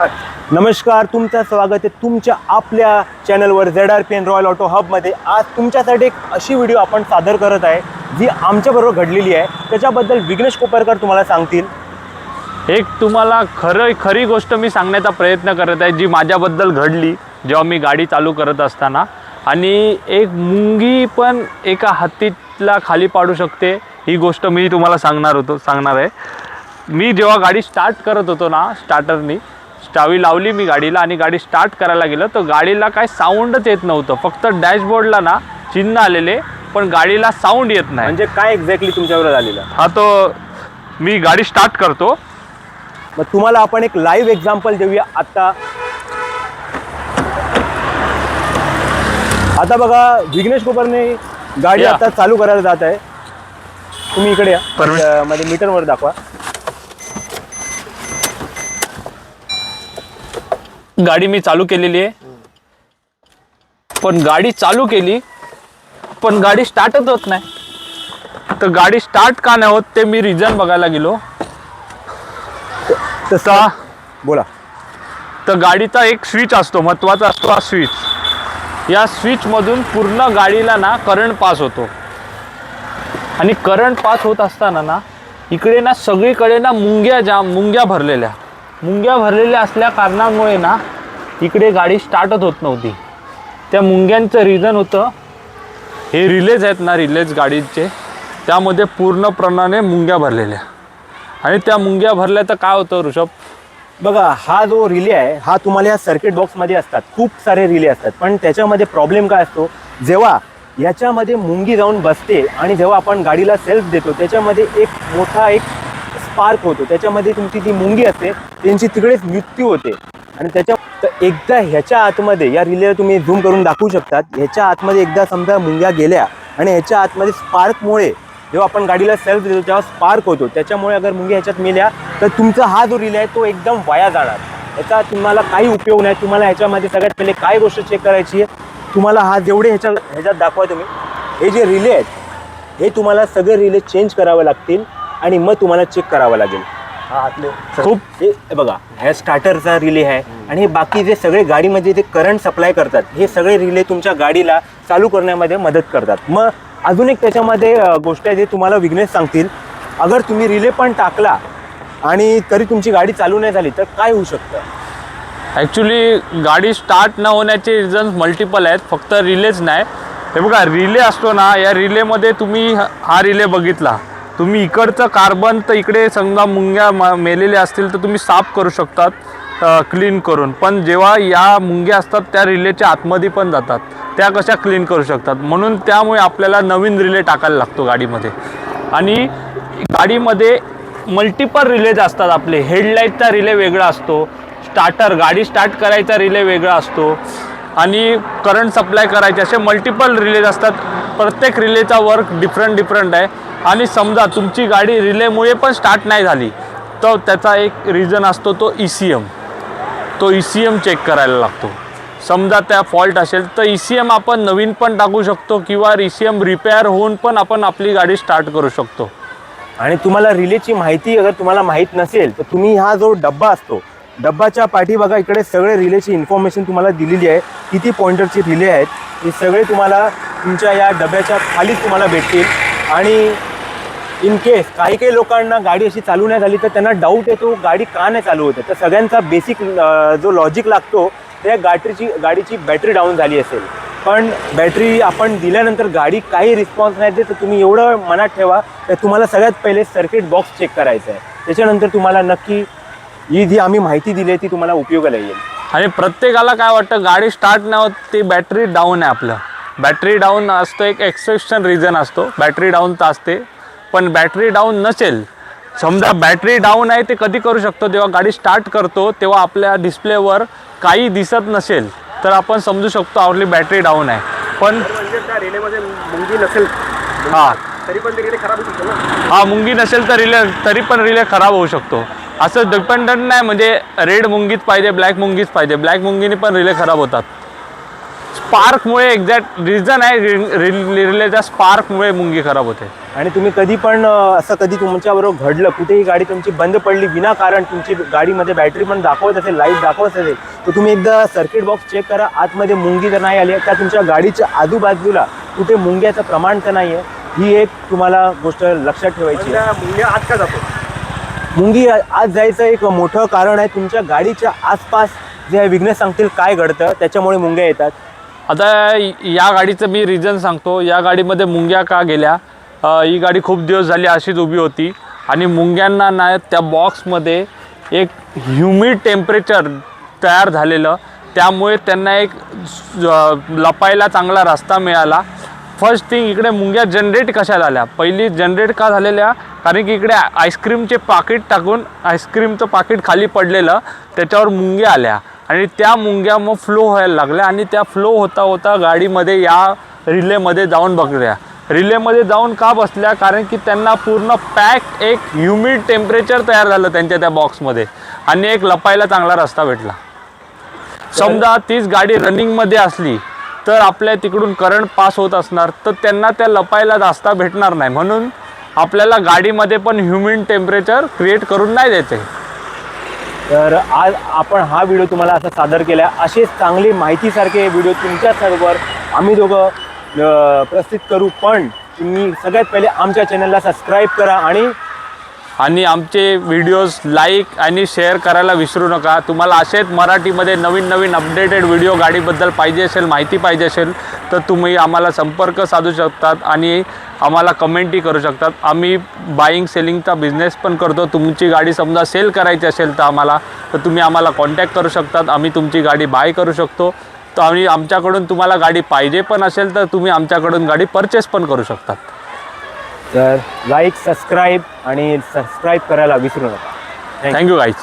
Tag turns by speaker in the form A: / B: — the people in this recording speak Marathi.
A: नमस्कार तुमचं स्वागत आहे तुमच्या आपल्या चॅनलवर Z R P N royal auto हबमध्ये आज तुमच्यासाठी एक अशी व्हिडिओ आपण सादर करत आहे जी आमच्याबरोबर घडलेली आहे. त्याच्याबद्दल विघ्नेश कोपरकर तुम्हाला सांगतील.
B: एक तुम्हाला खरं खरी गोष्ट मी सांगण्याचा प्रयत्न करत आहे जी माझ्याबद्दल घडली जेव्हा मी गाडी चालू करत असताना. आणि एक मुंगी पण एका हत्तीला खाली पाडू शकते ही गोष्ट मी तुम्हाला सांगणार होतो सांगणार आहे. मी जेव्हा गाडी स्टार्ट करत होतो ना स्टार्टरनी चावी लावली मी गाडीला आणि गाडी स्टार्ट करायला गेलं. तर गाडीला काय साऊंडच येत नव्हतं. फक्त डॅशबोर्डला ना चिन्ह आलेले पण गाडीला साऊंड येत नाही.
A: म्हणजे काय एक्झॅक्टली तुमच्याबरोबर झालेलं?
B: हा तो मी गाडी स्टार्ट करतो.
A: मग तुम्हाला आपण एक लाईव्ह एक्झाम्पल देऊया. आता आता बघा विघ्नेश कोपरने गाडी
B: या.
A: आता चालू करायला जात आहे. तुम्ही इकडे या. मध्ये मीटरवर दाखवा.
B: गाडी मी चालू केलेली आहे. पण गाडी चालू केली पण गाडी स्टार्टच होत नाही. तर गाडी स्टार्ट का नाही होत ते मी रिझन बघायला गेलो. तसा
A: बोला.
B: तर गाडीचा एक स्विच असतो महत्त्वाचा असतो हा स्विच या स्विचमधून पूर्ण गाडीला ना करंट पास होतो. आणि करंट पास होत असताना ना इकडे ना सगळीकडे ना मुंग्या जाम मुंग्या भरलेल्या. मुंग्या भरलेल्या असल्या कारणामुळे ना इकडे गाडी स्टार्टच होत नव्हती. त्या मुंग्यांचं रिझन होतं हे रिलेज आहेत ना रिलेज गाडीचे त्यामध्ये पूर्णप्रमाणे मुंग्या भरलेल्या. आणि त्या मुंग्या भरल्या तर काय होतं ऋषभ?
A: बघा हा जो रिले आहे हा तुम्हाला या सर्किट बॉक्समध्ये असतात. खूप सारे रिले असतात. पण त्याच्यामध्ये प्रॉब्लेम काय असतो? जेव्हा याच्यामध्ये मुंगी जाऊन बसते आणि जेव्हा आपण गाडीला सेल्फ देतो त्याच्यामध्ये एक मोठा एक स्पार्क होतो. त्याच्यामध्ये तुमची जी मुंगी असते त्यांची तिकडेच मृत्यू होते. आणि त्याच्या तर एकदा ह्याच्या आतमध्ये या रिलेला तुम्ही झूम करून दाखवू शकतात ह्याच्या आतमध्ये एकदा समजा मुंग्या गेल्या आणि ह्याच्या आतमध्ये स्पार्कमुळे जेव्हा आपण गाडीला सेल्फ देतो तेव्हा स्पार्क होतो. त्याच्यामुळे अगर मुंगी ह्याच्यात मेल्या तर तुमचा हा जो रिले आहे तो एकदम वाया जाणार. याचा तुम्हाला काही उपयोग नाही. तुम्हाला ह्याच्यामध्ये सगळ्यात पहिले काय गोष्ट चेक करायची आहे? तुम्हाला हा जेवढे ह्याच्या ह्याच्यात दाखवा तुम्ही. हे जे रिले आहेत हे तुम्हाला सगळे रिले चेंज करावे लागतील. आणि मग तुम्हाला चेक करावं लागेल. हा खूप हे बघा ह्या स्टार्टरचा रिले आहे आणि हे बाकी जे सगळे गाडीमध्ये जे करंट सप्लाय करतात हे सगळे रिले तुमच्या गाडीला चालू करण्यामध्ये मदत करतात. मग अजून एक त्याच्यामध्ये गोष्ट आहे जे तुम्हाला विघ्नेश सांगतील. अगर तुम्ही रिले पण टाकला आणि तरी तुमची गाडी चालू नाही झाली तर काय होऊ शकतं?
B: ॲक्च्युली गाडी स्टार्ट न होण्याचे रिझन्स मल्टिपल आहेत फक्त रिलेच नाही. हे बघा रिले असतो ना या रिलेमध्ये तुम्ही हा रिले बघितला. तुम्ही इकडचं कार्बन तर इकडे समजा मुंग्या म मेलेल्या असतील तर तुम्ही साफ करू शकतात क्लीन करून. पण जेव्हा या मुंग्या असतात त्या रिलेच्या आतमध्ये पण जातात. त्या कशा क्लीन करू शकतात? म्हणून त्यामुळे आपल्याला नवीन रिले टाकायला लागतो गाडीमध्ये. आणि गाडीमध्ये मल्टिपल रिलेज असतात आपले. हेडलाईटचा रिले वेगळा असतो. स्टार्टर गाडी स्टार्ट करायचा रिले वेगळा असतो. आणि करंट सप्लाय करायचे असे मल्टिपल रिलेज असतात. प्रत्येक रिलेचा वर्क डिफरंट डिफरंट आहे. आणि समजा तुमची गाडी रिलेमुळे पण स्टार्ट नाही झाली तर त्याचा एक रिझन असतो तो ई सी एम तो ई सी एम चेक करायला लागतो. समजा त्या फॉल्ट असेल तर ई सी एम आपण नवीन पण टाकू शकतो किंवा ई सी एम रिपेअर होऊन पण आपण आपली गाडी स्टार्ट करू शकतो.
A: आणि तुम्हाला रिलेची माहिती अगर तुम्हाला माहीत नसेल तर तुम्ही हा जो डब्बा असतो डब्बाच्या पाठी बघा इकडे सगळे रिलेची इन्फॉर्मेशन तुम्हाला दिलेली आहे. किती पॉइंटरचे रिले आहेत हे सगळे तुम्हाला तुमच्या या डब्याच्या खालीच तुम्हाला भेटतील. आणि इन केस काही काही लोकांना गाडी अशी चालू नाही झाली तर त्यांना डाऊट येतो गाडी का नाही चालू होते? तर सगळ्यांचा बेसिक जो लॉजिक लागतो त्या गाडीची गाडीची बॅटरी डाऊन झाली असेल. पण बॅटरी आपण दिल्यानंतर गाडी काही रिस्पॉन्स नाही देत तर तुम्ही एवढं मनात ठेवा तर तुम्हाला सगळ्यात पहिले सर्किट बॉक्स चेक करायचं आहे त्याच्यानंतर तुम्हाला नक्की ही जी आम्ही माहिती दिली आहे ती तुम्हाला उपयोगाला येईल.
B: आणि प्रत्येकाला काय वाटतं गाडी स्टार्ट नाही होत ती बॅटरी डाऊन आहे आपलं. बॅटरी डाऊन असतो एक एक्सेप्शन रिझन असतो. बॅटरी डाऊन तर असते. पण बॅटरी डाऊन नसेल. समजा बॅटरी डाऊन आहे ते कधी करू शकतो? जेव्हा गाडी स्टार्ट करतो तेव्हा आपल्या डिस्प्लेवर काही दिसत नसेल तर आपण समजू शकतो आपली बॅटरी डाऊन आहे. पण
A: म्हणजे त्या रिलेमध्ये मुंगी नसेल.
B: हां.
A: तरी पण ते रिले खराब होऊ शकतो ना?
B: हा मुंगी नसेल तर रिले तरी पण रिले खराब होऊ शकतो. असं डिपेंडंट नाही म्हणजे रेड मुंगीच पाहिजे ब्लॅक मुंगीच पाहिजे. ब्लॅक मुंगीने पण रिले खराब होतात. स्पार्कमुळे एक्झॅक्ट रिझन आहे रिलेच्या स्पार्कमुळे मुंगी खराब होते.
A: आणि तुम्ही कधी पण असं कधी तुमच्याबरोबर घडलं कुठेही गाडी तुमची बंद पडली विनाकारण तुमची गाडीमध्ये बॅटरी पण दाखवत असेल लाइट दाखवत असेल तर तुम्ही एकदा सर्किट बॉक्स चेक करा आतमध्ये मुंगी जर नाही आली त्या तुमच्या गाडीच्या आजूबाजूला कुठे मुंग्याचं प्रमाण तर नाही आहे ही एक तुम्हाला गोष्ट लक्षात ठेवायची आहे.
C: मुंग्या आत का जातो?
A: मुंगी आज जायचं एक मोठं कारण आहे तुमच्या गाडीच्या आसपास जे विघ्न सांगतील काय घडतं त्याच्यामुळे मुंग्या येतात.
B: आता या गाडीचं मी रिझन सांगतो. या गाडीमध्ये मुंग्या का गेल्या? ही गाडी खूप दिवस झाली अशीच उभी होती. आणि मुंग्यांना ना त्या बॉक्समध्ये एक ह्युमिड टेम्परेचर तयार झालेलं. त्यामुळे त्यांना एक लपायला चांगला रस्ता मिळाला. फर्स्ट थिंग इकडे मुंग्या जनरेट कशा झाल्या? पहिली जनरेट का झालेल्या? कारण की इकडे आईस्क्रीमचे पाकिट टाकून आईस्क्रीमचं पाकिट खाली पडलेलं त्याच्यावर मुंग्या आल्या. आणि त्या मुंग्या मग फ्लो व्हायला लागल्या आणि त्या फ्लो होता होता गाडीमध्ये या रिलेमध्ये जाऊन बघल्या. रिलेमध्ये जाऊन का बसल्या? कारण की त्यांना पूर्ण पॅक एक ह्युमिड टेम्परेचर तयार झालं त्यांच्या त्या बॉक्समध्ये आणि एक लपायला चांगला रस्ता भेटला. समजा तीच गाडी रनिंगमध्ये असली तर आपल्या तिकडून करंट पास होत असणार तर त्यांना त्या लपायला रस्ता भेटणार नाही. म्हणून आपल्याला गाडीमध्ये पण ह्युमिड टेम्परेचर क्रिएट करून नाही देते
A: तर आज आपण हा व्हिडिओ तुम्हाला असा सादर केला. असेच चांगली माहितीसारखे व्हिडिओ तुमच्या सर्वर आम्ही दोघं प्रसिद्ध प्रस्तुत करू. पण तुम्ही सगळ्यात पहिले आमच्या चॅनलला सबस्क्राईब करा आणि
B: आणि आमचे व्हिडिओज लाईक आणि शेअर करायला विसरू नका. तुम्हाला असेच मराठीमध्ये नवीन नवीन अपडेटेड व्हिडिओ गाडीबद्दल पाहिजे असेल माहिती पाहिजे असेल तर तुम्ही आम्हाला संपर्क साधू शकतात. आणि आम्हाला कमेंटही करू शकतात. आम्ही बाईंग सेलिंगचा बिझनेस पण करतो. तुमची गाडी समजा सेल करायची असेल तर आम्हाला तर तुम्ही आम्हाला कॉन्टॅक्ट करू शकतात. आम्ही तुमची गाडी बाय करू शकतो. तर आम्ही आमच्याकडून तुम्हाला गाडी पाहिजे पण असेल तर तुम्ही आमच्याकडून गाडी परचेस पण करू शकतात.
A: तर लाईक सबस्क्राईब आणि सबस्क्राईब करायला विसरू नका.
B: Thank you guys